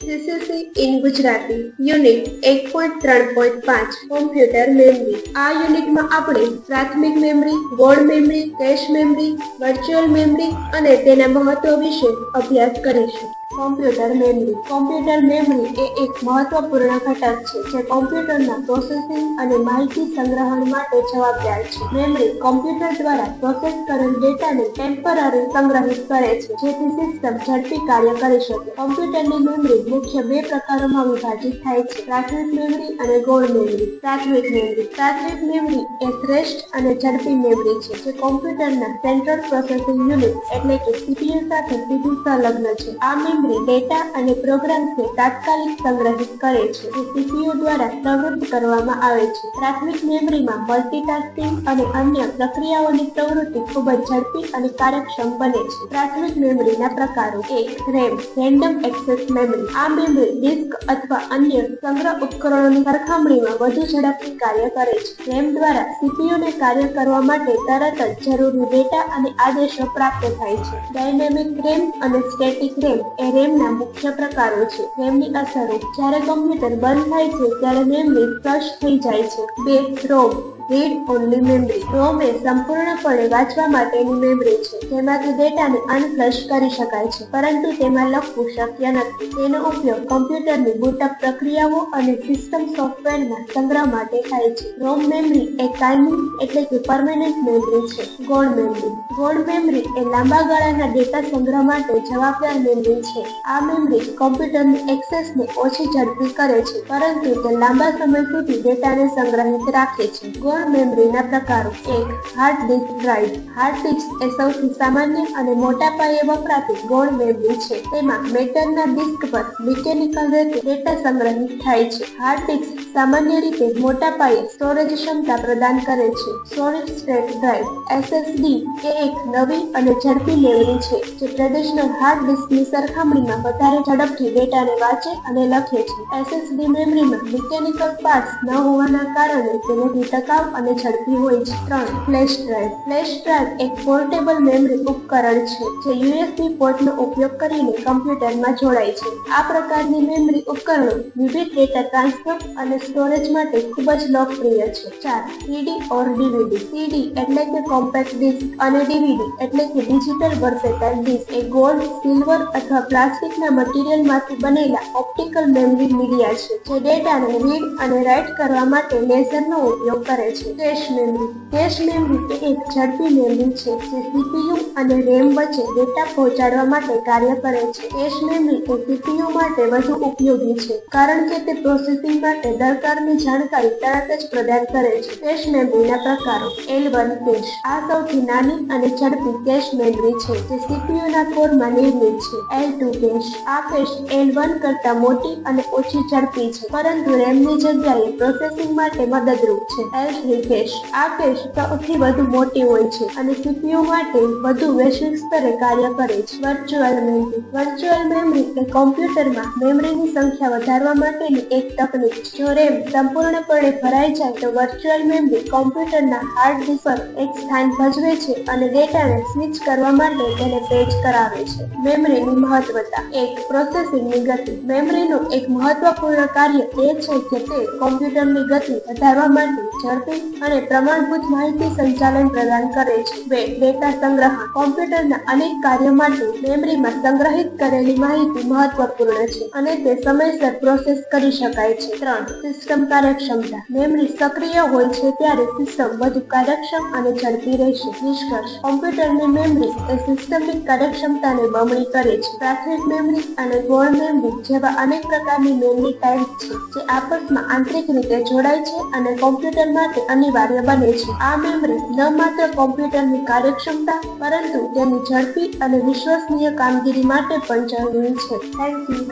CCC in Gujarati unit એક point ત્રણ point પાંચ કોમ્પ્યુટર મેમરી આ યુનિટમાં આપણે પ્રાથમિક મેમરી ગોળ memory cache memory virtual memory અને તેના મહત્વ વિશે અભ્યાસ કરીશું કોમ્પ્યુટર મેમરી કોમ્પ્યુટર મેમરી એ એક મહત્વપૂર્ણ ઘટક છે, જે કોમ્પ્યુટરના પ્રોસેસિંગ અને માહિતી સંગ્રહણ માટે જવાબદાર છે. મેમરી કોમ્પ્યુટર દ્વારા પ્રોસેસ કરેલ ડેટાને ટેમ્પરરી સંગ્રહિત કરે છે, જેથી સિસ્ટમ ઝડપી કાર્ય કરી શકે. કોમ્પ્યુટરની મેમરી મુખ્ય બે પ્રકારોમાં વિભાજિત થાય છે, પ્રાથમિક મેમરી અને ગોળ મેમરી પ્રાથમિક મેમરી પ્રાથમિક મેમરી એ શ્રેષ્ઠ અને ઝડપી મેમરી છે, જે કોમ્પ્યુટરના સેન્ટ્રલ પ્રોસેસિંગ યુનિટ એટલે કે સીપીયુ સાથે સીધું સંલગ્ન છે. આ મેમરી ડેટા અને પ્રોગ્રામ્સને તાત્કાલિક સંગ્રહિત કરે છે જે સીપીયુ દ્વારા પ્રવૃત્ત કરવામાં આવે છે. પ્રાથમિક મેમરીમાં મલ્ટીટાસ્કિંગ અને અન્ય પ્રક્રિયાઓની પ્રવૃત્તિ ખૂબ જ ઝડપી અને કાર્યક્ષમ બને છે. પ્રાથમિક મેમરીના પ્રકારો એક રેમ રેન્ડમ એક્સેસ મેમરી આ મેમરી ડિસ્ક અથવા અન્ય સંગ્રહ ઉપકરણોની સરખામણીમાં વધુ ઝડપથી કાર્ય કરે છે. રેમ દ્વારા સીપીયુને કાર્ય કરવા માટે તરત જ જરૂરી ડેટા અને આદેશો પ્રાપ્ત થાય છે. ડાયનેમિક રેમ અને સ્ટેટિક રેમ એ રેમના મુખ્ય પ્રકારો છે. રેમની અસરો જ્યારે કમ્પ્યુટર બંધ થાય છે, ત્યારે મેમરી ફ્લશ થઈ જાય છે. બે ROM read only memory ROM એ સંપૂર્ણપણે વાંચવા માટેની મેમરી છે. જેમાંથી ડેટાને અનફ્લશ કરી શકાય છે. પરંતુ તેમાં લખવું શક્ય નથી. તેનો ઉપયોગ કમ્પ્યુટરની બૂટઅપ પ્રક્રિયાઓ અને સિસ્ટમ સોફ્ટવેરના સંગ્રહ માટે થાય છે. રોમ મેમરી એ કાયમી એટલે કે પરમેનન્ટ મેમરી છે. ગોળ મેમરી ગોળ મેમરી એ લાંબા ગાળાના ડેટા સંગ્રહ માટે જવાબદાર મેમરી છે. આ મેમરી કમ્પ્યુટરની એક્સેસને ઓછી ઝડપી કરે છે. પરંતુ તે લાંબા સમય સુધી ડેટાને સંગ્રહિત રાખે છે. ગોળ મેમરીના પ્રકારો એક hard disk drive hard disk એ સૌથી સામાન્ય અને મોટા પાયે વપરાતી ગોળ મેમરી છે. તેમાં મેટલના ડિસ્ક પર મિકેનિકલ રીતે ડેટા સંગ્રહિત થાય છે. હાર્ડ ડિસ્ક સામાન્ય રીતે મોટા પાયે સ્ટોરેજ ક્ષમતા પ્રદાન કરે છે. સોલિડ સ્ટેટ ડ્રાઈવ એસએસડી એ એક નવી અને ઝડપી મેમરી છે, જે ટ્રેડિશનલ હાર્ડ ડિસ્કની સરખામણીમાં વધારે ઝડપથી ડેટાને વાંચે અને લખે છે. એસએસડી મેમરીમાં મિકેનિકલ પાર્ટ્સ ન હોવાના કારણે તે ટકાઉ અને ઝડપી હોય છે. ત્રણ ફ્લેશ ડ્રાઈવ ફ્લેશ ડ્રાઈવ એક પોર્ટેબલ મેમરી ઉપકરણ છે, જે યુએસબી પોર્ટનો ઉપયોગ કરીને કમ્પ્યુટરમાં જોડાય છે. આ પ્રકારની મેમરી ઉપકરણો વિવિધ ડેટા ટ્રાન્સફર અને સ્ટોરેજ માટે ખૂબ જ લોકપ્રિય છે. ચાર સીડી ઓર ડીવીડી સીડી એટલે કે કોમ્પેક્ટ ડિસ્ક અને ડીવીડી એટલે કે ડિજિટલ વર્સેટાઇલ ડિસ્ક એ ગોલ્ડ સિલ્વર અથવા પ્લાસ્ટિકના મટીરિયલમાંથી બનેલા ઓપ્ટિકલ મેમરી મીડિયા છે, જે ડેટાને રીડ અને રાઇટ કરવા માટે લેઝરનો ઉપયોગ કરે છે કેશ મેમરી કેશ મેમરી એ એક ઝડપી મેમરી છે જે સીપીયુ અને રેમ વચ્ચે ડેટા પહોંચાડવા માટે કાર્ય કરે છે. કેશ મેમરી એ સીપીયુ માટે વધુ ઉપયોગી છે, કારણ કે તે પ્રોસેસિંગ માટે દરકારની જાણકારી તરત જ પ્રદાન કરે છે. કેશ મેમરીના પ્રકારો એલ વન કેશ આ સૌથી નાની અને ઝડપી કેશ મેમરી છે, જે સીપીયુના કોરમાં નિર્મિત છે. એલ ટુ કેશ આ કેશ એલ વન કરતા મોટી અને ઓછી ઝડપી છે, પરંતુ રેમની જગ્યાએ પ્રોસેસિંગ માટે મદદરૂપ છે. એલ થ્રી આ કેશ સૌથી વધુ મોટી હોય છે અને સીપીયુ માટે વધુ વૈશ્વિક સ્તરે કાર્ય કરે છે. વર્ચ્યુઅલ મેમરી વર્ચ્યુઅલ મેમરી એ કોમ્પ્યુટરમાં મેમરીની સંખ્યા વધારવા માટેની એક તકનીક છે. જો રેમ સંપૂર્ણપણે ભરાઈ જાય તો વર્ચ્યુઅલ મેમરી કોમ્પ્યુટરના હાર્ડ ડિસ્ક પર એક સ્થાન ભજવે છે અને ડેટાને સ્વિચ કરવા માટે તેને પેજ કરાવે છે. મેમરીની મહત્વતા. એક પ્રોસેસિંગની ગતિ. મેમરીનું એક મહત્વપૂર્ણ કાર્ય એ છે કે તે કોમ્પ્યુટરની ગતિ વધારવા માટે ઝડપી અને પ્રમાણભૂત માહિતી સંચાલન પ્રદાન કરે છે. બે, ડેટા સંગ્રહ. કોમ્પ્યુટરના અનેક કાર્યો માટે મેમરીમાં સંગ્રહિત કરેલી માહિતી મહત્વપૂર્ણ છે અને તે સમયસર પ્રોસેસ કરી શકાય છે. ત્રણ, સિસ્ટમ કાર્યક્ષમતા. મેમરી સક્રિય હોય છે ત્યારે સિસ્ટમ વધુ કાર્યક્ષમ અને ઝડપી રહેશે. નિષ્કર્ષ. કોમ્પ્યુટરની મેમરી એ સિસ્ટમની કાર્યક્ષમતાને બમણી કરે છે. પ્રાથમિક મેમરી અને ગોળ મેમરી જેવા અનેક પ્રકારની મેમરી ટાઈપ છે, જે આપસમાં આંતરિક રીતે જોડાય છે અને કોમ્પ્યુટર અનિવાર્ય બને છે. આ મેમરી ન માત્ર કોમ્પ્યુટરની કાર્યક્ષમતા, પરંતુ તેની ઝડપી અને વિશ્વસનીય કામગીરી માટે પણ જરૂરી છે. Thank you